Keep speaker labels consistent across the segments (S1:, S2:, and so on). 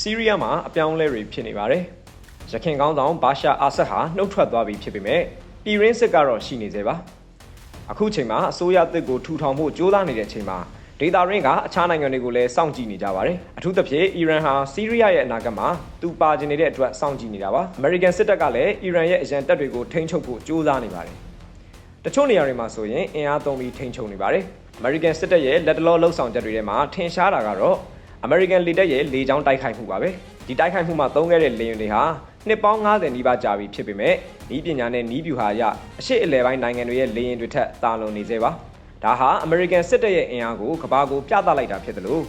S1: ဆီးရီးယားမှာအပြောင်းအလဲတွေဖြစ်နေပါတယ်။ရခိုင်ကောင်းဆောင်ဘာရှာအာဆတ်ဟာနှုတ်ထွက်သွားပြီဖြစ်ပေမဲ့ပြည်ရင်းစစ်ကတော့ရှိနေသေးပါ။အခုချိန်မှာအစိုးရအသစ်ကိုထူထောင်ဖို့ကြိုးစားနေတဲ့အချိန်မှာဒေတာရင်းကအခြားနိုင်ငံတွေကိုလည်းစောင့်ကြည့်နေကြပါတယ်။အထူးသဖြင့်အီရန်ဟာဆီးရီးယားရဲ့အနာဂတ်မှာသူပါကျင်နေတဲ့အတွက်စောင့်ကြည့်နေတာပါ။အမေရိကန်စစ်တပ်ကလည်းအီရန်ရဲ့အရန်တပ်တွေကိုထိန်းချုပ်ဖို့ကြိုးစားနေပါတယ်။တချို့နေရာတွေမှာဆိုရင်အင်အားသုံးပြီးထိန်းချုပ်နေပါတယ်။ American စစ်တပ်ရဲ့လက်တလောလှုပ်ဆောင်ချက်တွေထဲမှာထင်ရှားတာကတော့ American လေတပ်ရဲ့လေကြောင်းတိုက်ခိုက်မှုပါပဲဒီတိုက်ခိုက်မှုမှာသုံးခဲ့တဲ့လေယာဉ်တွေဟာနှစ်ပေါင်း90နီးပါးကြာပြီဖြစ်ပေမဲ့ဤပညာနဲ့ဤဗျူဟာအရအရှိအလဲပိုင်းနိုင်ငံတွေရဲ့လေယာဉ်တွေထက်တာလွန်နေသေးပါဒါဟာ American စစ်တပ်ရဲ့အင်အားကိုကမ္ဘာကိုပြသလိုက်တာဖြစ်တယ်လို့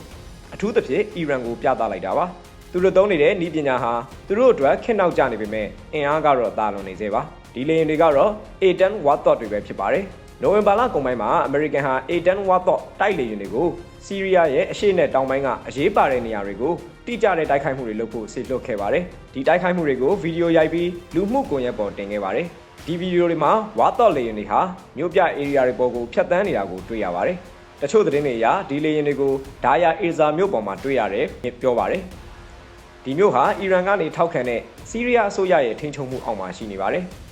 S1: အထူးသဖြင့်အီရန်ကိုပြသလိုက်တာပါသူတို့သုံးနေတဲ့ဤပညာဟာသူတို့အတွက်ခက်နောက်ကျနေပေမဲ့အင်အားကတော့တာလွန်နေသေးပါဒီလေယာဉ်တွေကတော့ A10 Warthog တွေပဲဖြစ်ပါတယ်နိုဝင်ဘာလကုန်ပိုင်းမှာအမေရိကန်ဟာ A10 Warthog တိုက်လေယာဉ်တွေကို ဆီးရီးယားရဲ့အရှေ့နဲ့တောင်ပိုင်းကအရေးပါတဲ့နေရာတွေကိုတိကျတဲ့တိုက်ခိုက်မှုတွေလုပ်ဖို့ဆေလွတ်ခဲ့ပါတယ်။ဒီတိုက်ခိုက်မှုတွေကိုဗီဒီယိုရိုက်ပြီးလူမှုကွန်ရက်ပေါ်တင်ခဲ့ပါတယ်။ဒီဗီဒီယိုတွေမှာ Warthog လေယာဉ်တွေဟာမြို့ပြ area တွေပေါ်ကိုဖျက်ဆီးနေတာကိုတွေ့ရပါတယ်။တချို့သတင်းတွေအရဒီလေယာဉ်တွေကိုဒါယာအေဇာမြို့ပေါ်မှာတွေ့ရတယ်ပြောပါတယ်။ဒီမြို့ဟာအီရန်ကနေထောက်ခံတဲ့ဆီးရီးယားအစိုးရရဲ့ထိန်းချုပ်မှုအောက်မှာရှိနေပါတယ်။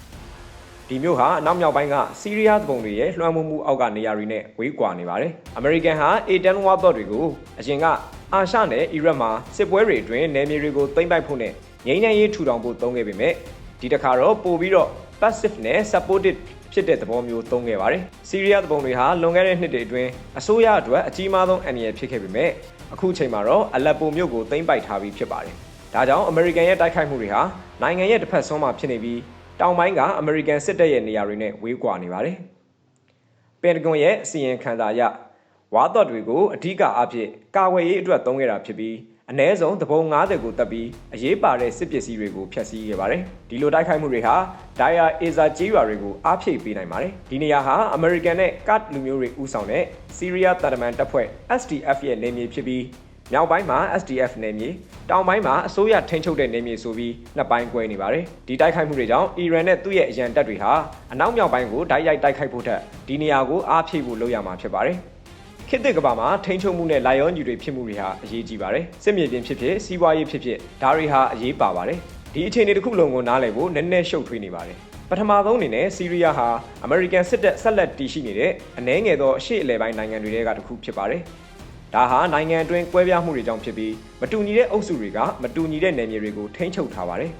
S1: ဒီမြို့ဟာအနောက်မြောက်ပိုင်းကဆီးရီးယားတပ်တွေရဲ့လွှမ်းမိုးမှုအောက်ကနေရာတွေနဲ့ဝေးကွာနေပါတယ်။အမေရိကန်ဟာ A10 Warthog တွေကိုအရင်ကအာရှနဲ့အီရတ်မှာစစ်ပွဲတွေအတွင်းနယ်မြေတွေကိုသိမ်းပိုက်ဖို့နဲ့ငြိမ်းချမ်းရေးထူထောင်ဖို့သုံးခဲ့ပေမဲ့ဒီတစ်ခါတော့ပို့ပြီးတော့ passive နဲ့ supported ဖြစ်တဲ့သဘောမျိုးသုံးခဲ့ပါတယ်။ဆီးရီးယားတပ်တွေဟာလွန်ခဲ့တဲ့နှစ်တွေအတွင်းအစိုးရအတွက်အကြီးမားဆုံးအန္တရာယ်ဖြစ်ခဲ့ပေမဲ့အခုချိန်မှာတော့အလက်ပိုမြို့ကိုသိမ်းပိုက်ထားပြီးဖြစ်ပါတယ်။ဒါကြောင့်အမေရိကန်ရဲ့တိုက်ခိုက်မှုတွေဟာနိုင်ငံရဲ့တစ်ဖက်ဆုံးမှာဖြစ်နေပြီး တောင်ပိုင်းကအမေရိကန်စစ်တပ်ရဲ့နေရာတွေနဲ့ဝေးကွာနေပါတယ်။ပင်တဂွန်ရဲ့အစီရင်ခံစာအရဝါတော့တွေကိုအဓိကအဖြစ်ကာဝယ်ရေးအတွက်သုံးခဲ့တာဖြစ်ပြီးအ ਨੇ ဆုံးတပုံ90ကိုတပ်ပြီးအရေးပါတဲ့စစ်ပစ္စည်းတွေကိုဖျက်ဆီးခဲ့ပါတယ်။ဒီလိုတိုက်ခိုက်မှုတွေဟာဒိုင်ယာအေဇာကျေးရွာတွေကိုအားဖြည့်ပေးနိုင်ပါတယ်။ဒီနေရာဟာအမေရိကန်နဲ့ကတ်လူမျိုးတွေဦးဆောင်တဲ့စီးရီးယားတာတမန်တပ်ဖွဲ့ SDF ရဲ့နေမြေဖြစ်ပြီး မြောက်ပိုင်းမှာ SDF နယ်မြေတောင်ပိုင်းမှာအစိုးရထိန်းချုပ်တဲ့နယ်မြေဆိုပြီးနှစ်ပိုင်းကွဲနေပါတယ်ဒီတိုက်ခိုက်မှုတွေကြောင့်အီရန်နဲ့သူ့ရဲ့အရန်တပ်တွေဟာအနောက်မြောက်ပိုင်းကိုဓာတ်ရိုက်တိုက်ခိုက်ဖို့ထက်ဒီနေရာကိုအားဖြည့်ဖို့လုပ်ရမှာဖြစ်ပါတယ်ခေတ်သစ်ကဘာမှာထိန်းချုပ်မှုနဲ့လာရောညီတွေဖြစ်မှုတွေဟာအရေးကြီးပါတယ်စစ်မြေပြင်ဖြစ်ဖြစ်စီးပွားရေးဖြစ်ဖြစ်ဒါတွေဟာအရေးပါပါတယ်ဒီအခြေအနေတစ်ခုလုံးကိုနားလည်ဖို့နည်းနည်းရှုပ်ထွေးနေပါတယ်ပထမဆုံးအနေနဲ့ဆီးရီးယားဟာအမေရိကန်စစ်တပ်ဆက်လက်တည်ရှိနေတဲ့အနှဲငယ်သောအရှေ့အလယ်ပိုင်းနိုင်ငံတွေကတစ်ခုဖြစ်ပါတယ် ဒါဟာနိုင်ငံအတွင်းကွဲပြားမှုတွေကြောင့်ဖြစ်ပြီးမတူညီတဲ့အုပ်စုတွေကမတူညီတဲ့နယ်မြေတွေကိုထိန်းချုပ်ထားပါတယ်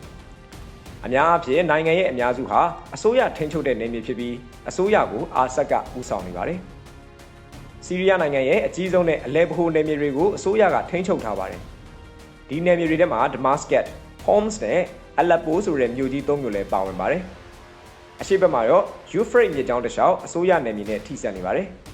S1: ။အများအားဖြင့်နိုင်ငံရဲ့အများစုဟာအစိုးရထိန်းချုပ်တဲ့နယ်မြေဖြစ်ပြီးအစိုးရကိုအာဆက်ကဦးဆောင်နေပါတယ်။ဆီးရီးယားနိုင်ငံရဲ့အကြီးဆုံးနဲ့အလဲဗဟိုနယ်မြေတွေကိုအစိုးရကထိန်းချုပ်ထားပါတယ်။ဒီနယ်မြေတွေထဲမှာ Damascus, Homs နဲ့ Aleppo ဆိုတဲ့မြို့ကြီးသုံးမြို့လည်းပါဝင်ပါတယ်။အရှိတ်ဘက်မှာတော့ Euphrates မြစ်ကြောင်းတစ်လျှောက်အစိုးရနယ်မြေနဲ့ထိစပ်နေပါတယ်။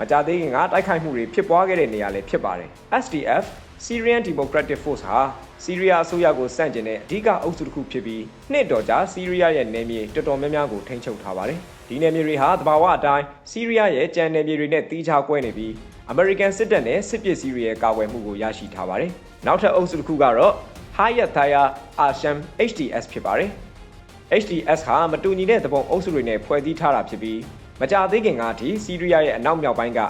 S1: မကြသေးခင်ကတိုက်ခိုက်မှုတွေဖြစ်ပွားခဲ့တဲ့နေရာလည်းဖြစ်ပါတယ် SDF Syrian Democratic Force ဟာဆီးရီးယားအစိုးရကိုစန့်ကျင်တဲ့အဓိကအုပ်စုတစ်ခုဖြစ်ပြီးနှစ်တော်ကြာဆီးရီးယားရဲ့နယ်မြေတော်တော်များများကိုထိန်းချုပ်ထားပါတယ်။ဒီနယ်မြေတွေဟာတဘာဝအတိုင်းဆီးရီးယားရဲ့ကြံနယ်မြေတွေနဲ့တီးခြားကွဲနေပြီးအမေရိကန်စစ်တပ်နဲ့စစ်ပစ္စည်းတွေရဲ့ကာကွယ်မှုကိုရရှိထားပါတယ်။နောက်ထပ်အုပ်စုတစ်ခုကတော့ Hayat Thaya Asham HDS ဖြစ်ပါတယ်။ HDS ဟာမတူညီတဲ့သဘောအုပ်စုတွေနဲ့ဖွဲ့စည်းထားတာဖြစ်ပြီး မကြသေးခင်ကအထိဆီးရီးယားရဲ့အနောက်မြောက်ပိုင်းက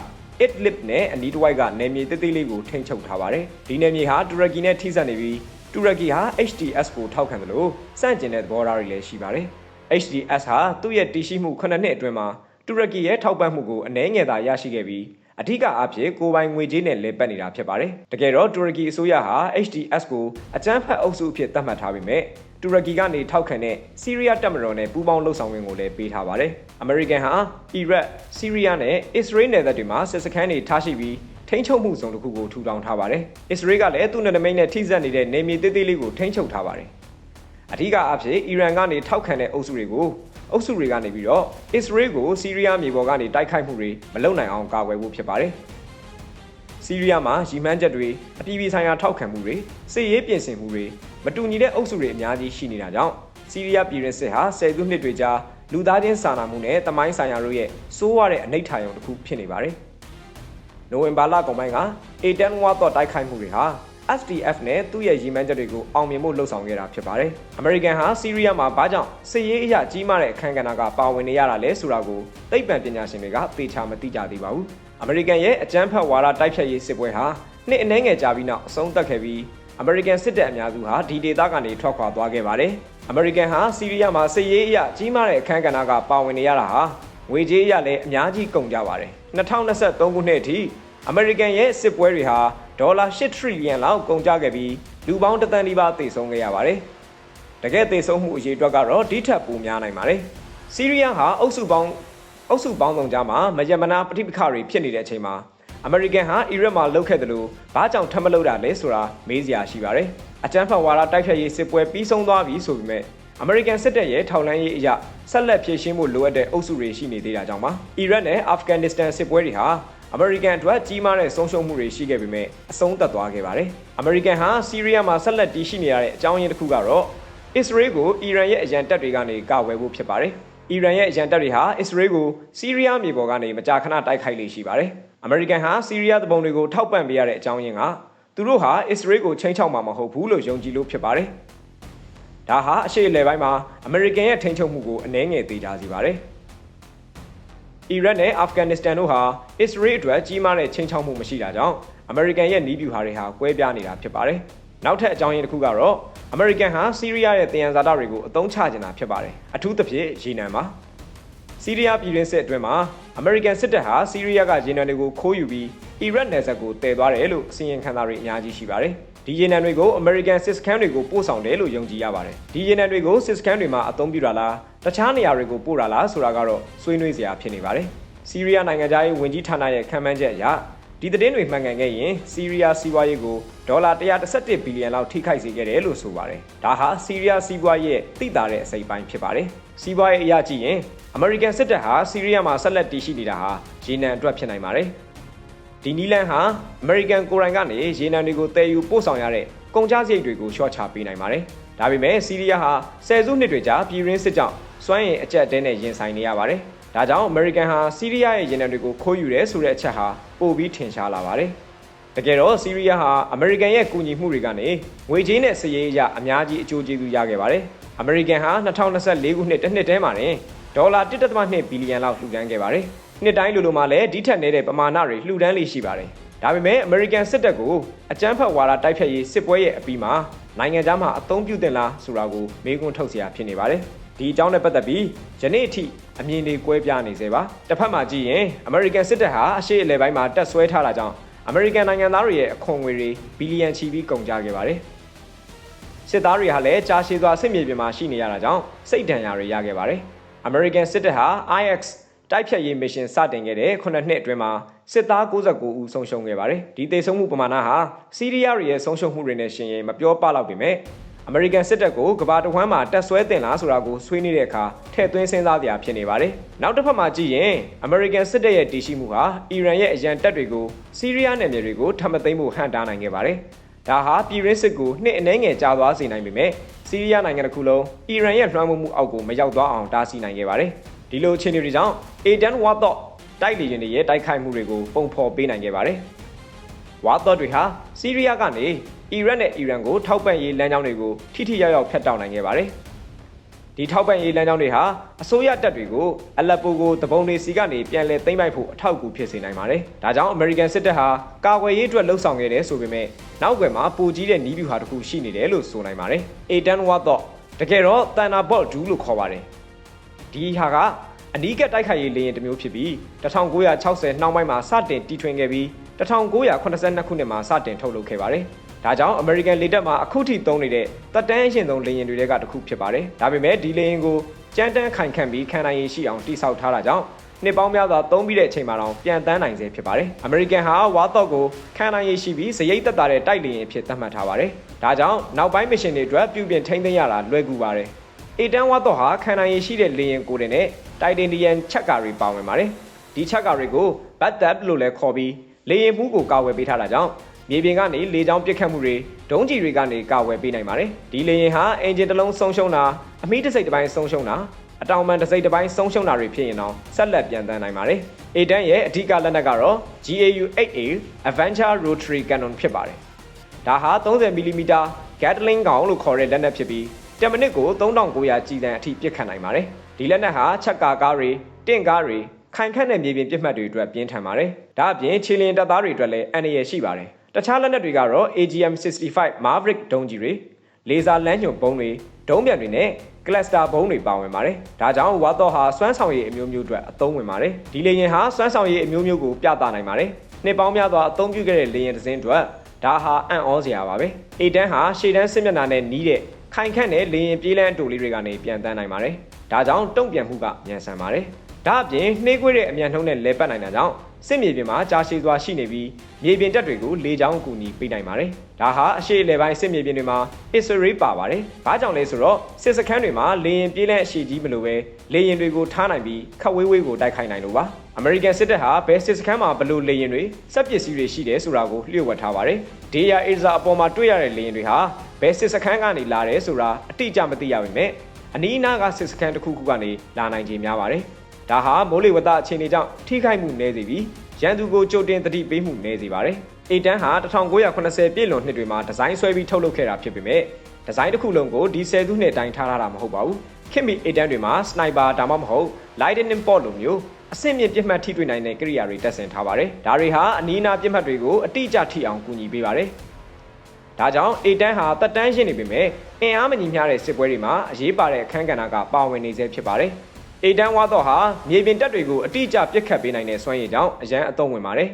S1: Idlib နဲ့အနီးတစ်ဝိုက်ကနယ်မြေသေးသေးလေးကိုထိန်းချုပ်ထားပါတယ်။ဒီနယ်မြေဟာတူရကီနဲ့ထိစပ်နေပြီးတူရကီဟာ HDS ကိုထောက်ခံတယ်လို့စန့်ကျင်တဲ့သဘောထားတွေလည်းရှိပါတယ်။ HDS ဟာသူ့ရဲ့တည်ရှိမှု9နှစ်အတွင်းမှာတူရကီရဲ့ထောက်ပံ့မှုကိုအနည်းငယ်သာရရှိခဲ့ပြီးအထူးအားဖြင့်ကိုပိုင်ငွေကြေးနဲ့လဲပတ်နေတာဖြစ်ပါတယ်။တကယ်တော့တူရကီအစိုးရဟာ HDS ကိုအကြမ်းဖက်အုပ်စုအဖြစ်သတ်မှတ်ထားပေမဲ့ တူရကီကနေထောက်ခံတဲ့ဆီးရီးယားတပ်မတော်နဲ့ပူးပေါင်းလှုပ်ဆောင်ခွင့်ကိုလည်းပေးထားပါတယ်။အမေရိကန်ဟာအီရတ်၊ဆီးရီးယားနဲ့အစ္စရေးနယ်စပ်တွေမှာစစ်စခန်းတွေထားရှိပြီးထိန်းချုပ်မှုစုံတစ်ခုကိုထူထောင်ထားပါတယ်။အစ္စရေးကလည်းသူ့နယ်နိမိတ်နဲ့ထိစပ်နေတဲ့နေမြေသေးသေးလေးကိုထိန်းချုပ်ထားပါတယ်။အထူးအားဖြင့်အီရန်ကနေထောက်ခံတဲ့အုပ်စုတွေကိုအုပ်စုတွေကနေပြီးတော့အစ္စရေးကိုဆီးရီးယားမြေပေါ်ကနေတိုက်ခိုက်မှုတွေမလုပ်နိုင်အောင်ကာကွယ်ဖို့ဖြစ်ပါတယ်။ ဆီးရီးယားမှာရီမန်းချက်တွေအပြည်ပြည်ဆိုင်ရာထောက်ခံမှုတွေစစ်ရေးပြင်ဆင်မှုတွေမတူညီတဲ့အုပ်စုတွေအများကြီးရှိနေတာကြောင့်ဆီးရီးယားပြည်ရင်းစစ်ဟာဆယ်စုနှစ်တွေကြာလူသားချင်းစာနာမှုနဲ့တမိုင်းဆိုင်ရာတို့ရဲ့စိုးရတဲ့အနိဋ္ဌာယုံတစ်ခုဖြစ်နေပါတယ်။နိုဝင်ဘာလကုန်ပိုင်းက A10 ဝါတော့တိုက်ခိုက်မှုတွေဟာ SDF နဲ့သူ့ရဲ့ရည်မှန်းချက်တွေကိုအောင်မြင်ဖို့လှုံ့ဆော်ခဲ့တာဖြစ်ပါတယ်။ American ဟာဆီးရီးယားမှာဘာကြောင့်စစ်ရေးအရာကြီးမားတဲ့အခမ်းကဏ္ဍကပါဝင်နေရတာလဲဆိုတာကိုသိပ္ပံပညာရှင်တွေကသေချာမသိကြသေးပါဘူး။ American ရဲ့အကြမ်းဖက်ဝါဒတိုက်ဖြတ်ရေးစစ်ပွဲဟာနှစ်အနည်းငယ်ကြာပြီးနောက်အဆုံးသတ်ခဲ့ပြီးအမေရိကန်စစ်တပ်အများစုဟာဒီဒေသကနေထွက်ခွာသွားခဲ့ပါတယ်။အမေရိကန်ဟာစီးရီးယားမှာစစ်ရေးအရကြီးမားတဲ့အခမ်းကဏ္ဍကပါဝင်နေရတာဟာငွေကြေးအရလည်းအများကြီးကုန်ကြပါတယ်။2023ခုနှစ်အထိအမေရိကန်ရဲ့စစ်ပွဲတွေဟာဒေါ်လာ8ထရီလီယံလောက်ကုန်ကျခဲ့ပြီးလူပေါင်းတသန်းနီးပါးသေဆုံးခဲ့ရပါတယ်။တကယ်သေဆုံးမှုအရေအတွက်ကတော့ဒီထက်ပိုများနိုင်ပါတယ်။စီးရီးယားဟာအုပ်စုပေါင်း အုပ်စုပေါင်းစုံကြားမှာမယမနာပဋိပက္ခတွေဖြစ်နေတဲ့အချိန်မှာအမေရိကန်ဟာအီရတ်မှာလှုပ်ခဲ့တယ်လို့ဘာကြောင့်ထပ်မလုပ်တာလဲဆိုတာမေးစရာရှိပါတယ်။အကြမ်းဖက်ဝါဒတိုက်ဖျက်ရေးစစ်ပွဲပြီးဆုံးသွားပြီဆိုပေမဲ့အမေရိကန်စစ်တပ်ရဲ့ထောက်လှမ်းရေးအရာဆက်လက်ဖြည့်ရှင်းဖို့လိုအပ်တဲ့အုပ်စုတွေရှိနေသေးတာကြောင့်ပါ။အီရတ်နဲ့အာဖဂန်နစ္စတန်စစ်ပွဲတွေဟာအမေရိကန်အတွက်ကြီးမားတဲ့ဆုံးရှုံးမှုတွေရှိခဲ့ပေမဲ့အဆုံးသတ်သွားခဲ့ပါတယ်။အမေရိကန်ဟာစီးရီးယားမှာဆက်လက်တည်ရှိနေရတဲ့အကြောင်းရင်းတစ်ခုကတော့အစ္စရေးကိုအီရန်ရဲ့အရန်တပ်တွေကနေကာဝယ်ဖို့ဖြစ်ပါတယ်။ အီရန်ရဲ့အရန်တပ်တွေဟာအစ္စရေးကိုစီးရီးယားမြေပေါ်ကနေမကြာခဏတိုက်ခိုက်လေရှိပါတယ်။အမေရိကန်ဟာစီးရီးယားတပုံတွေကိုထောက်ပံ့ပေးရတဲ့အကြောင်းရင်းကသူတို့ဟာအစ္စရေးကိုချိန်ချောက်မှာမဟုတ်ဘူးလို့ယုံကြည်လို့ဖြစ်ပါတယ်။ဒါဟာအရှေ့အလယ်ပိုင်းမှာအမေရိကန်ရဲ့ထိန်းချုပ်မှုကိုအနည်းငယ်သေးကြစေပါတယ်။အီရတ်နဲ့အာဖဂန်နစ္စတန်တို့ဟာအစ္စရေးအတွက်ကြီးမားတဲ့ချိန်ချောက်မှုမရှိတာကြောင့်အမေရိကန်ရဲ့နီးဗျူဟာတွေဟာကွဲပြားနေတာဖြစ်ပါတယ်။နောက်ထပ်အကြောင်းရင်းတစ်ခုကတော့ အမေရိကန်ဟာစီးရီးယားရဲ့တယံဇာတတွေကိုအသုံးချနေတာဖြစ်ပါတယ်။အထူးသဖြင့်ရေနံပါ။စီးရီးယားပြည်တွင်းစစ်အတွင်းမှာအမေရိကန်စစ်တပ်ဟာစီးရီးယားကရေနံတွေကိုခိုးယူပြီးအီရတ်နယ်စပ်ကိုတည်သွားတယ်လို့အစီရင်ခံစာတွေအများကြီးရှိပါတယ်။ဒီရေနံတွေကိုအမေရိကန်စစ်စခန်းတွေကိုပို့ဆောင်တယ်လို့ယုံကြည်ရပါတယ်။ဒီရေနံတွေကိုစစ်စခန်းတွေမှာအသုံးပြုတာလားတခြားနေရာတွေကိုပို့တာလားဆိုတာကတော့ဆွေးနွေးစရာဖြစ်နေပါတယ်။စီးရီးယားနိုင်ငံသားရေးဝန်ကြီးဌာနရဲ့ခံမှန်းချက်အရ ဒီသတင်းတွေမှန်ကန်ခဲ့ရင်စီးရီးယားစီးပွားရေးကိုဒေါ်လာ117ဘီလီယံလောက်ထိခိုက်စေခဲ့တယ်လို့ဆိုပါတယ်။ဒါဟာစီးရီးယားစီးပွားရေးသိတာတဲ့အစိပ်ပိုင်းဖြစ်ပါတယ်။စီးပွားရေးအရကြည့်ရင်အမေရိကန်စစ်တပ်ဟာစီးရီးယားမှာဆက်လက်တည်ရှိနေတာဟာရေနံအတွက်ဖြစ်နိုင်ပါတယ်။ဒီနီလန်ဟာအမေရိကန်ကိုယ်တိုင်ကနေရေနံတွေကိုတည်ယူပို့ဆောင်ရတဲ့ကုန်ကျစရိတ်တွေကိုရှော့ချပေးနိုင်ပါတယ်။ဒါပေမဲ့စီးရီးယားဟာဆယ်စုနှစ်တွေကြာပြည်ရင်းစစ်ကြောင့်စွမ်းရည်အကျက်တဲနဲ့ရင်ဆိုင်နေရပါတယ်။ ဒါကြောင့် American ဟာစီးရီးယားရဲ့ရင်နံတွေကိုခိုးယူတယ်ဆိုတဲ့အချက်ဟာပိုပြီးထင်ရှားလာပါတယ်။တကယ်တော့စီးရီးယားဟာ American ရဲ့ကူညီမှုတွေကနေငွေကြေးနဲ့စည်ရေးအရအများကြီးအကျိုးကျေးဇူးရခဲ့ပါတယ်။ American ဟာ2024ခုနှစ်တစ်နှစ်တည်းမှာတင်ဒေါ်လာ1.2ဘီလီယံလောက်လှူဒန်းခဲ့ပါတယ်။နှစ်တိုင်းလိုလိုမှာလည်းဒီထက်နေတဲ့ပမာဏတွေလှူဒန်းလေ့ရှိပါတယ်။ဒါပေမဲ့ American စစ်တပ်ကိုအကြမ်းဖက်ဝါဒတိုက်ဖြတ်ရေးစစ်ပွဲရဲ့အပြီးမှာနိုင်ငံသားမှာအသုံးပြုတင်လားဆိုတာကိုမေးခွန်းထုတ်စရာဖြစ်နေပါတယ်။ ဒီအကြောင်းနဲ့ပတ်သက်ပြီးယနေ့အထိအမြင်တွေကွဲပြားနေစေပါတစ်ဖက်မှာကြည့်ရင်အမေရိကန်စစ်တပ်ဟာအရှေ့အလယ်ပိုင်းမှာတက်ဆွဲထားတာကြောင့်အမေရိကန်နိုင်ငံသားတွေရဲ့အခွန်ငွေတွေဘီလီယံချီပြီးကုန်ကြခဲ့ပါတယ်စစ်သားတွေဟာလည်းကြာရှည်စွာစစ်မြေပြင်မှာရှိနေရတာကြောင့်စိတ်ဒဏ်ရာတွေရခဲ့ပါတယ်အမေရိကန်စစ်တပ်ဟာ IX တိုက်ဖြတ်ရေးမစ်ရှင်စတင်ခဲ့တဲ့9နှစ်အတွင်းမှာစစ်သား69ဦးဆုံးရှုံးခဲ့ပါတယ်ဒီသေဆုံးမှုပမာဏဟာစီးရီးယားရဲ့ဆုံးရှုံးမှုတွေနဲ့ရှင်ရင်မပြောပလောက်ပေမဲ့ အမေရိကန်စစ်တပ်ကိုကဘာတဝမ်းမှာတက်ဆွဲတင်လားဆိုတာကိုဆွေးနွေးတဲ့အခါထည့်သွင်းစဉ်းစားကြရဖြစ်နေပါတယ်။နောက်တစ်ဖက်မှာကြည့်ရင်အမေရိကန်စစ်တပ်ရဲ့တည်ရှိမှုဟာအီရန်ရဲ့အရန်တပ်တွေကိုစီးရီးယားနယ်မြေတွေကိုထပ်မသိမ်းဖို့ဟန်တားနိုင်ခဲ့ပါတယ်။ဒါဟာပြည်ရင်းစစ်ကိုနှစ်အနည်းငယ်ကြာသွားစေနိုင်ပေမဲ့စီးရီးယားနိုင်ငံတစ်ခုလုံးအီရန်ရဲ့လွှမ်းမိုးမှုအောက်ကိုမရောက်သွားအောင်တားဆီးနိုင်ခဲ့ပါတယ်။ဒီလိုအခြေအနေတွေကြောင့် A10 Warthog တိုက်လေယာဉ်တွေရဲ့တိုက်ခိုက်မှုတွေကိုပုံဖော်ပေးနိုင်ခဲ့ပါတယ်။ဝါတော့တွေဟာစီးရီးယားကနေ အီရတ်နဲ့အီရန်ကိုထောက်ပံ့ရေးလမ်းကြောင်းတွေကိုထိထိရောက်ရောက်ဖျက်တောက်နိုင်ခဲ့ပါတယ်။ဒီထောက်ပံ့ရေးလမ်းကြောင်းတွေဟာအစိုးရတပ်တွေကိုအလက်ပိုကိုတပုံတွေစီကနေပြန်လည်သိမ်းပိုက်ဖို့အထောက်အကူဖြစ်စေနိုင်ပါတယ်။ဒါကြောင့်အမေရိကန်စစ်တပ်ဟာကာကွယ်ရေးအတွက်လှုံ့ဆော်ခဲ့တယ်ဆိုပေမဲ့နောက်ွယ်မှာပိုကြီးတဲ့နီးဗျူဟာတစ်ခုရှိနေတယ်လို့ဆိုနိုင်ပါတယ်။ A10 Watt တော့တကယ်တော့ Thunderbolt 2လို့ခေါ်ပါတယ်။ဒီဟာကအနီးကပ်တိုက်ခိုက်ရေးလေယာဉ်တစ်မျိုးဖြစ်ပြီး1960နှောင်းပိုင်းမှာစတင်တီထွင်ခဲ့ပြီး1982ခုနှစ်မှာစတင်ထုတ်လုပ်ခဲ့ပါတယ်။ ဒါကြောင့် American လေတပ်မှာအခုထိသုံးနေတဲ့တက်တန်းအရှင်ဆုံးလေယာဉ်တွေကတစ်ခုဖြစ်ပါတယ်။ဒါပေမဲ့ဒီလေယာဉ်ကိုကြမ်းတမ်းခိုင်ခန့်ပြီးခံနိုင်ရည်ရှိအောင်တိစောက်ထားတာကြောင့်နှစ်ပေါင်းများစွာသုံးပြီးတဲ့အချိန်မှာတော့ပြန်တန်းနိုင်စေဖြစ်ပါတယ်။ American ဟာဝါတော့ကိုခံနိုင်ရည်ရှိပြီးစရိတ်သက်သာတဲ့တိုက်လေယာဉ်အဖြစ်သတ်မှတ်ထားပါတယ်။ဒါကြောင့်နောက်ပိုင်းမစ်ရှင်တွေအတွက်ပြုပြင်ထိန်းသိမ်းရတာလွယ်ကူပါတယ်။အေတန်ဝါတော့ဟာခံနိုင်ရည်ရှိတဲ့လေယာဉ်ကိုယ်တင်နဲ့တိုက်တင်ဒီယန်ချက်ကာတွေပါဝင်ပါတယ်။ဒီချက်ကာတွေကို Bat-Tab လို့လည်းခေါ်ပြီးလေယာဉ်မှုကိုကာဝယ်ပေးထားတာကြောင့် မြေပြင်ကနေလေကြောင်းပစ်ခတ်မှုတွေဒုံးကျည်တွေကနေကာဝယ်ပေးနိုင်ပါတယ်ဒီလေယာဉ်ဟာအင်ဂျင်တစ်လုံးဆုံးရှုံးတာအမီးတစ်စိတ်တစ်ပိုင်းဆုံးရှုံးတာအတောင်ပံတစ်စိတ်တစ်ပိုင်းဆုံးရှုံးတာတွေဖြစ်ရင်တော့ဆက်လက်ပြန်တန်းနိုင်ပါတယ်။ A10 ရဲ့အဓိကလက်နက်ကတော့ GAU-8A Adventure Rotary Cannon ဖြစ်ပါတယ်။ဒါဟာ 30mm Gatling ကောင်လို့ခေါ်တဲ့လက်နက်ဖြစ်ပြီး10မိနစ်ကို3900ကြည်တန်အထိပစ်ခတ်နိုင်ပါတယ်။ဒီလက်နက်ဟာချက်ကာကားတွေတင့်ကားတွေခိုင်ခန့်တဲ့မြေပြင်ပြစ်မှတ်တွေအတွက်ပြင်းထန်ပါတယ်။ဒါအပြင်ခြေလျင်တပ်သားတွေအတွက်လည်းအန္တရာယ်ရှိပါတယ်။ တခြားလက်နက်တွေကတော့ AGM-65 Maverick ဒုံးကြီးတွေလေဆာလမ်းညွန်ပုံးတွေဒုံးပြန်တွေနဲ့ cluster ဘုံးတွေပါဝင်ပါတယ်။ဒါကြောင့်ဝါတော့ဟာစွမ်းဆောင်ရည်အမျိုးမျိုးအတွက်အသုံးဝင်ပါတယ်။ဒီလေယာဉ်ဟာစွမ်းဆောင်ရည်အမျိုးမျိုးကိုပြသနိုင်ပါတယ်။နှစ်ပေါင်းများစွာအသုံးပြုခဲ့တဲ့လေယာဉ်တစ်စင်းအတွက်ဒါဟာအံ့ဩစရာပါပဲ။အေတန်းဟာရှေ့တန်းစစ်မျက်နှာနဲ့နီးတဲ့ခိုင်ခန့်တဲ့လေယာဉ်ပြေးလန်းအတူလေးတွေကနေပြန်တန်းနိုင်ပါတယ်။ဒါကြောင့်တုံ့ပြန်မှုကမြန်ဆန်ပါတယ်။ဒါအပြင်နှေးကွေးတဲ့အမြန်နှုံးနဲ့လဲပတ်နိုင်တာကြောင့် စစ်မြေပြင်မှာကြာရှည်စွာရှိနေပြီးမြေပြင်တပ်တွေကိုလေကြောင်းအကူအညီပေးနိုင်ပါတယ်။ဒါဟာအရှိအလဲပိုင်းစစ်မြေပြင်တွေမှာ Israel ပါပါတယ်။ဘာကြောင့်လဲဆိုတော့စစ်စခန်းတွေမှာလေရင်ပြေးလန့်အရှိကြီးမလို့ပဲလေရင်တွေကိုထားနိုင်ပြီးခက်ဝေးဝေးကိုတိုက်ခိုက်နိုင်လို့ပါ။ American စစ်တပ်ဟာဘယ်စစ်စခန်းမှာဘလို့လေရင်တွေစက်ပစ္စည်းတွေရှိတယ်ဆိုတာကိုလျှို့ဝှက်ထားပါတယ်။ Deya Aza အပေါ်မှာတွေ့ရတဲ့လေရင်တွေဟာဘယ်စစ်စခန်းကနေလာတယ်ဆိုတာအတိအကျမသိရပါပဲ။အနီးအနားကစစ်စခန်းတစ်ခုခုကနေလာနိုင်ခြင်းများပါတယ်။ ဒါဟာမိုးလေဝသအခြေအနေကြောင့်ထိခိုက်မှုနည်းစေပြီးရန်သူကိုကြိုတင်တတိပေးမှုနည်းစေပါတယ်။အေတန်းဟာ1980ပြည့်လွန်နှစ်တွေမှာဒီဇိုင်းဆွဲပြီးထုတ်လုပ်ခဲ့တာဖြစ်ပေမဲ့ဒီဇိုင်းတစ်ခုလုံးကိုဒီဆယ်စုနှစ်တိုင်းထားထားတာမဟုတ်ပါဘူး။ခင်မီအေတန်းတွေမှာစနိုက်ပါဒါမှမဟုတ် lightning bolt လိုမျိုးအဆင့်မြင့်ပြစ်မှတ်ထိတွေ့နိုင်တဲ့ကိရိယာတွေတပ်ဆင်ထားပါတယ်။ဒါတွေဟာအနီးအနားပြစ်မှတ်တွေကိုအတိအကျထိအောင်ကူညီပေးပါတယ်။ဒါကြောင့်အေတန်းဟာတက်တန်းရှင်းနေပေမဲ့အင်အားမညီမျှတဲ့စစ်ပွဲတွေမှာအရေးပါတဲ့အခန်းကဏ္ဍကပါဝင်နေစေဖြစ်ပါတယ်။ အေတန်းဝါတော့ဟာမြေပြင်တပ်တွေကိုအတိအကျပြစ်ခတ်ပေးနိုင်တဲ့စွမ်းရည်ကြောင့်အရန်အသုံးဝင်ပါတယ်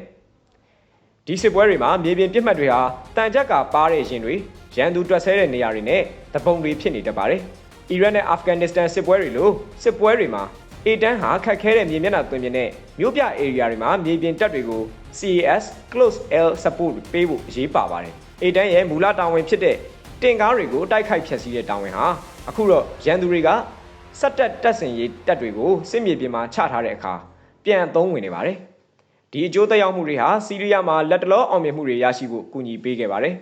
S1: ။ဒီစစ်ပွဲတွေမှာမြေပြင်ပြစ်မှတ်တွေဟာတန်ကြပ်ကပါတဲ့ရင်တွေရန်သူတွက်ဆဲတဲ့နေရာတွေနဲ့တပုံတွေဖြစ်နေတတ်ပါတယ်။အီရတ်နဲ့အာဖဂန်နစ္စတန်စစ်ပွဲတွေလိုစစ်ပွဲတွေမှာအေတန်းဟာခက်ခဲတဲ့မြေမျက်နှာသွင်ပြင်နဲ့မြို့ပြ area တွေမှာမြေပြင်တပ်တွေကို CAS close air support ပေးဖို့အရေးပါပါတယ်။အေတန်းရဲ့မူလတာဝန်ဖြစ်တဲ့တင်ကားတွေကိုတိုက်ခိုက်ဖျက်ဆီးတဲ့တာဝန်ဟာအခုတော့ရန်သူတွေက စက်တက်တက်စင်ရေးတပ်တွေကိုစစ်မြေပြင်မှာချထားတဲ့အခါပြန်အသုံးဝင်နေပါတယ်။ဒီအကျိုးသက်ရောက်မှုတွေဟာစီးရီးယားမှာလက်တလောအောင်မြင်မှုတွေရရှိဖို့ကူညီပေးခဲ့ပါတယ်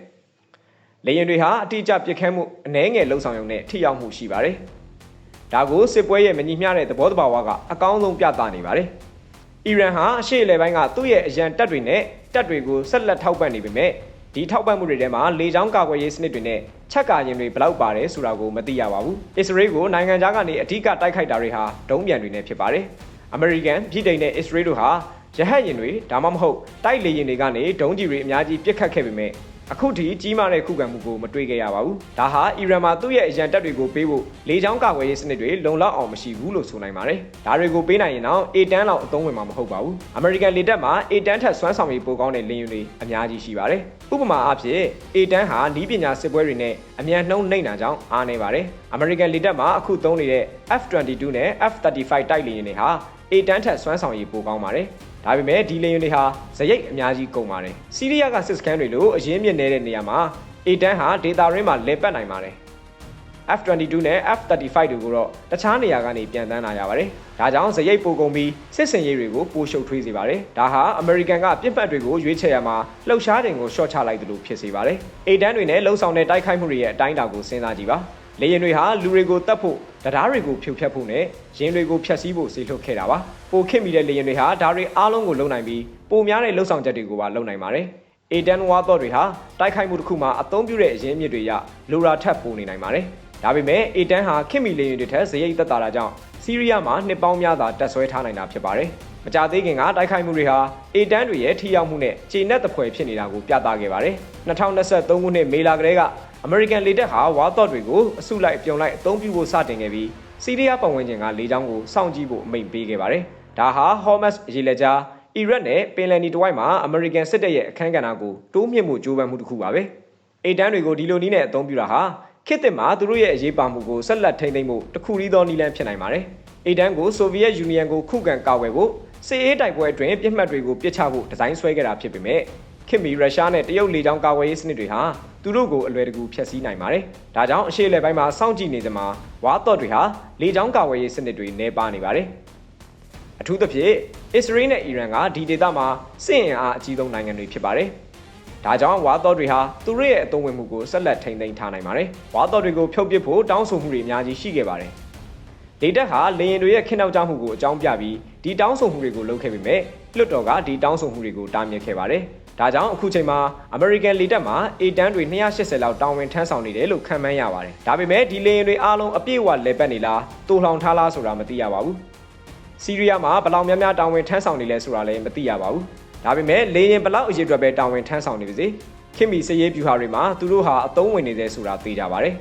S1: ။လေယာဉ်တွေဟာအတိအကျပစ်ခတ်မှုအနည်းငယ်လှုံ့ဆော်ရုံနဲ့ထိရောက်မှုရှိပါတယ်။ဒါကိုစစ်ပွဲရဲ့မညီမျှတဲ့သဘောတဘာဝကအကောင်းဆုံးပြသနေပါတယ်။အီရန်ဟာအရှေ့အလယ်ပိုင်းကသူ့ရဲ့အရန်တပ်တွေနဲ့တပ်တွေကိုဆက်လက်ထောက်ပံ့နေပေမဲ့ဒီထောက်ပံ့မှုတွေထဲမှာလေကြောင်းကာကွယ်ရေးစနစ်တွေနဲ့ ချက်ကာရင်တွေဘလောက်ပါတယ်ဆိုတာကိုမသိရပါဘူး။အစ္စရေးကိုနိုင်ငံခြားကနေအဓိကတိုက်ခိုက်တာတွေဟာဒုံးပြန်တွေနဲ့ဖြစ်ပါတယ်။အမေရိကန်ပြည်ထိုင်နဲ့အစ္စရေးတို့ဟာရဟတ်ရင်တွေဒါမှမဟုတ်တိုက်လေရင်တွေကနေဒုံးကျည်တွေအများကြီးပစ်ခတ်ခဲ့ပေမဲ့ အခုထိကြီးမားတဲ့ခုခံမှုကိုမတွေ့ခဲ့ရပါဘူး။ဒါဟာအီရန်မှာသူ့ရဲ့အရန်တပ်တွေကိုပေးဖို့လေကြောင်းကာကွယ်ရေးစနစ်တွေလုံလောက်အောင်မရှိဘူးလို့ဆိုနိုင်ပါတယ်။ဒါတွေကိုပေးနိုင်ရင်တော့ A10 လောက်အသုံးဝင်မှာမဟုတ်ပါဘူး။ American လေတပ်မှာ A10 ထက်စွမ်းဆောင်ရည်ပိုကောင်းတဲ့လေယာဉ်တွေအများကြီးရှိပါတယ်။ဥပမာအားဖြင့် A10 ဟာနီးပညာစစ်ပွဲတွေနဲ့အမြန်နှုံးနှိမ့်တာကြောင့်အားနေပါတယ်။ American လေတပ်မှာအခုသုံးနေတဲ့ F22 နဲ့ F35 တိုက်လေယာဉ်တွေဟာ A10 ထက်စွမ်းဆောင်ရည်ပိုကောင်းပါတယ်။ ဒါပေမဲ့ဒီလေယာဉ်တွေဟာဇရိတ်အများကြီးကုန်ပါတယ်။စီးရီးယားကစစ်စခန်းတွေလိုအရင်းမြစ်နေတဲ့နေရာမှာ A10 ဟာဒေတာရင်းမှာလဲပတ်နိုင်ပါတယ်။ F22 နဲ့ F35 တို့ကိုတော့တခြားနေရာကနေပြန်တန်းလာရပါတယ်။ဒါကြောင့်ဇရိတ်ပိုကုန်ပြီးစစ်စင်ရေးတွေကိုပိုရှုပ်ထွေးစေပါတယ်။ဒါဟာအမေရိကန်ကပြစ်မှတ်တွေကိုရွေးချယ်ရမှာလှုပ်ရှားတင်ကိုရှော့ချလိုက်သလိုဖြစ်စေပါတယ်။ A10 တွေနဲ့လှုပ်ဆောင်တဲ့တိုက်ခိုက်မှုတွေရဲ့အတိုင်းအတာကိုစဉ်းစားကြည့်ပါ။လေယာဉ်တွေဟာလူတွေကိုတတ်ဖို့ တရားတွေကိုဖြုတ်ဖြတ်ဖို့နဲ့ရင်တွေကိုဖျက်ဆီးဖို့စေလွှတ်ခဲ့တာပါပိုခစ်မိတဲ့လေယာဉ်တွေဟာဒါတွေအားလုံးကိုလုံနိုင်ပြီးပိုများတဲ့လှုပ်ဆောင်ချက်တွေကိုပါလုံနိုင်ပါတယ်အေတန်ဝါတော့တွေဟာတိုက်ခိုက်မှုတစ်ခုမှာအသုံးပြုတဲ့အရင်းမြစ်တွေရလိုရာထက်ပိုနေနိုင်ပါတယ်ဒါပေမဲ့အေတန်ဟာခစ်မီလေယာဉ်တွေထက်ဇရိတ်သက်သာတာကြောင့်စီးရီးယားမှာနှစ်ပေါင်းများစွာတက်ဆွဲထားနိုင်တာဖြစ်ပါတယ်မကြသေးခင်ကတိုက်ခိုက်မှုတွေဟာအေတန်တွေရဲ့ထိရောက်မှုနဲ့ခြေနဲ့တပွဲဖြစ်နေတာကိုပြသခဲ့ပါတယ်2023ခုနှစ်မေလကလေးကအမေရိက န်လေတပ်ဟာဝါတော့တွေကိုအစုလိုက်ပြုံလိုက်အသုံးပြုဖို့စတင်ခဲ့ပြီးစီးရီးယားပတ်ဝန်းကျင်ကလေကြောင်းကိုစောင့်ကြည့်ဖို့အမိန့်ပေးခဲ့ပါတယ်။ဒါဟာဟောမတ်ရေလက်ကြားအီရတ်နဲ့ပင်လယ်နီတဝိုက်မှာအမေရိကန်စစ်တပ်ရဲ့အခမ်းကဏ္ဍကိုတိုးမြင့်မှုကြိုးပမ်းမှုတစ်ခုပါပဲ။အေတန်းတွေကိုဒီလိုနည်းနဲ့အသုံးပြုတာဟာခေတ်သစ်မှာသူတို့ရဲ့အရေးပါမှုကိုဆက်လက်ထိန်းသိမ်းမှုတစ်ခုတည်းသောနည်းလမ်းဖြစ်နိုင်ပါတယ်။အေတန်းကိုဆိုဗီယက်ယူနီယံကိုခုခံကာကွယ်ဖို့စစ်အေးတိုက်ပွဲအတွင်းပြစ်မှတ်တွေကိုပစ်ချဖို့ဒီဇိုင်းဆွဲခဲ့တာဖြစ်ပေမဲ့ ခင်မီရုရှားနဲ့တရုတ်လေကြောင်းကာကွယ်ရေးစနစ်တွေဟာသူတို့ကိုအလွယ်တကူဖျက်ဆီးနိုင်ပါတယ်။ဒါကြောင့်အရှေ့အလယ်ပိုင်းမှာစောင့်ကြည့်နေသမှာဝါတော့တွေဟာလေကြောင်းကာကွယ်ရေးစနစ်တွေနှဲပါနေပါတယ်။အထူးသဖြင့်အစ္စရေးနဲ့အီရန်ကဒီဒေသမှာစစ်အင်အားအကြီးဆုံးနိုင်ငံတွေဖြစ်ပါတယ်။ဒါကြောင့်ဝါတော့တွေဟာသူတို့ရဲ့အသုံးဝင်မှုကိုဆက်လက်ထိန်းသိမ်းထားနိုင်ပါတယ်။ဝါတော့တွေကိုဖြုတ်ပစ်ဖို့တောင်းဆိုမှုတွေအများကြီးရှိခဲ့ပါတယ်။ဒေတာဟာလေရင်တွေရဲ့ခင်းနောက်ကြမှုကိုအကြောင်းပြပြီးဒီတောင်းဆိုမှုတွေကိုလုပ်ခဲ့ပေမဲ့လွတ်တော်ကဒီတောင်းဆိုမှုတွေကိုတားမြစ်ခဲ့ပါတယ်။ ဒါကြောင့်အခုချိန်မှာ American လေတပ်မှာ A10 တွေ280လောက်တောင်းဝင်ထမ်းဆောင်နေတယ်လို့ခန့်မှန်းရပါတယ်။ဒါပေမဲ့ဒီလေယာဉ်တွေအားလုံးအပြည့်အဝလဲပတ်နေလားတူလောင်ထားလားဆိုတာမသိရပါဘူး။စီးရီးယားမှာဘယ်လောက်များများတောင်းဝင်ထမ်းဆောင်နေလဲဆိုတာလည်းမသိရပါဘူး။ဒါပေမဲ့လေရင်ဘလောက်အရေးအတွက်ပဲတာဝန်ထမ်းဆောင်နေပါစေခင်မီစရေးပြူဟာတွေမှာသူတို့ဟာအသုံးဝင်နေတယ်ဆိုတာသိကြပါတယ်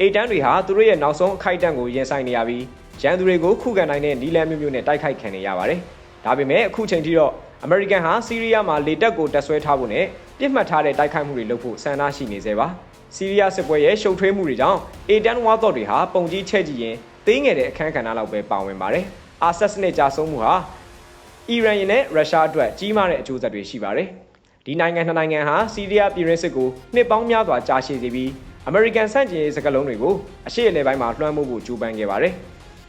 S1: အိတ်တန်းတွေဟာသူတို့ရဲ့နောက်ဆုံးအခိုက်အတန့်ကိုရင်ဆိုင်နေရပြီးရန်သူတွေကိုခုခံနိုင်တဲ့နီလန်မျိုးမျိုးနဲ့တိုက်ခိုက်ခံနေရပါတယ်ဒါပေမဲ့အခုချိန်ထိတော့ အမေရိကန်ဟာစီးရီးယားမှာလေတပ်ကိုတပ်ဆွဲထားဖို့နဲ့ပြစ်မှတ်ထားတဲ့တိုက်ခိုက်မှုတွေလုပ်ဖို့ဆန္ဒရှိနေသေးပါစီးရီးယားစစ်ပွဲရဲ့ရှုပ်ထွေးမှုတွေကြောင့်အေတန်ဝါတော့တွေဟာပုံကြီးချဲ့ကြည့်ရင်သေးငယ်တဲ့အခန်းကဏ္ဍလောက်ပဲပါဝင်ပါတယ်အာဆက်စနစ်ကြာဆုံးမှုဟာအီရန်နဲ့ရုရှားအတွက်ကြီးမားတဲ့အကျိုးဆက်တွေရှိပါတယ်ဒီနိုင်ငံနှစ်နိုင်ငံဟာစီးရီးယားပြည်ရင်းစစ်ကိုနှစ်ပေါင်းများစွာကြာရှည်စေပြီးအမေရိကန်စန့်ကျင်ရေးစကားလုံးတွေကိုအရှေ့အလယ်ပိုင်းမှာလွှမ်းမိုးဖို့ကြိုးပမ်းခဲ့ပါတယ်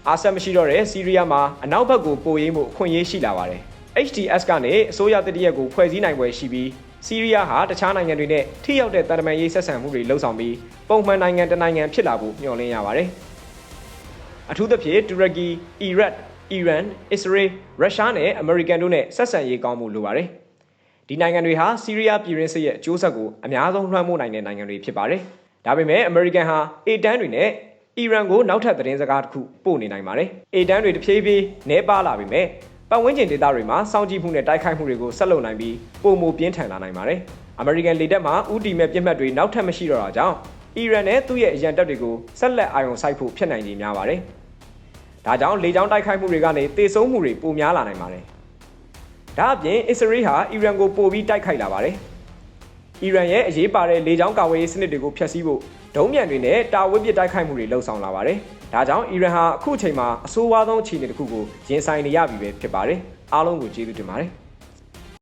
S1: အာဆက်မရှိတော့တဲ့စီးရီးယားမှာအနောက်ဘက်ကိုပိုရင်းမှုအခွင့်အရေးရှိလာပါတယ် HTS ကနေအစိုးရတတိယကိုဖွဲ့စည်းနိုင်ပွဲရှိပြီးစီးရီးယားဟာတခြားနိုင်ငံတွေနဲ့ထိရောက်တဲ့တန်တမာရေးဆက်ဆံမှုတွေလှုပ်ဆောင်ပြီးပုံမှန်နိုင်ငံတစ်နိုင်ငံဖြစ်လာဖို့မျှော်လင့်ရပါတယ်။အထူးသဖြင့်တူရကီ၊အီရတ်၊အီရန်၊အစ္စရေး၊ရုရှားနဲ့အမေရိကန်တို့နဲ့ဆက်ဆံရေးကောင်းမှုလိုပါတယ်။ဒီနိုင်ငံတွေဟာစီးရီးယားပြည်ရင်းစစ်ရဲ့အကျိုးဆက်ကိုအများဆုံးလွှမ်းမိုးနိုင်တဲ့နိုင်ငံတွေဖြစ်ပါတယ်။ဒါပေမဲ့အမေရိကန်ဟာအေတန်းတွေနဲ့အီရန်ကိုနောက်ထပ်သတင်းစကားတစ်ခုပို့နေနိုင်ပါတယ်။အေတန်းတွေတဖြည်းဖြည်းနှဲပါလာပြီမဲ့ ပတ်ဝန်းကျင်ဒေသတွေမှာစောင့်ကြည့်မှုနဲ့တိုက်ခိုက်မှုတွေကိုဆက်လုပ်နိုင်ပြီးပုံမပြင်းထန်လာနိုင်ပါတယ်။အမေရိကန်လေတပ်မှဥတီမဲ့ပြစ်မှတ်တွေနောက်ထပ်မရှိတော့တာကြောင့်အီရန်နဲ့သူ့ရဲ့အရန်တပ်တွေကိုဆက်လက်အာရုံစိုက်ဖို့ဖြစ်နိုင်ကြီးများပါတယ်။ဒါကြောင့်လေကြောင်းတိုက်ခိုက်မှုတွေကနေတေဆုံးမှုတွေပိုများလာနိုင်ပါတယ်။ဒါအပြင်အစ္စရေးဟာအီရန်ကိုပိုပြီးတိုက်ခိုက်လာပါတယ်။အီရန်ရဲ့အရေးပါတဲ့လေကြောင်းကာဝေးရေးစနစ်တွေကိုဖျက်ဆီးဖို့ဒုံးမြန်တွေနဲ့တာဝစ်ပစ်တိုက်ခိုက်မှုတွေလှုံ့ဆော်လာပါတယ်။ ဒါကြောင့်အီရန်ဟာအခုချိန်မှာအဆိုးဝါးဆုံးအခြေအနေတစ်ခုကိုရင်ဆိုင်နေရပြီပဲဖြစ်ပါတယ်။အားလုံးကိုကျေးဇူးတင်ပါတယ်။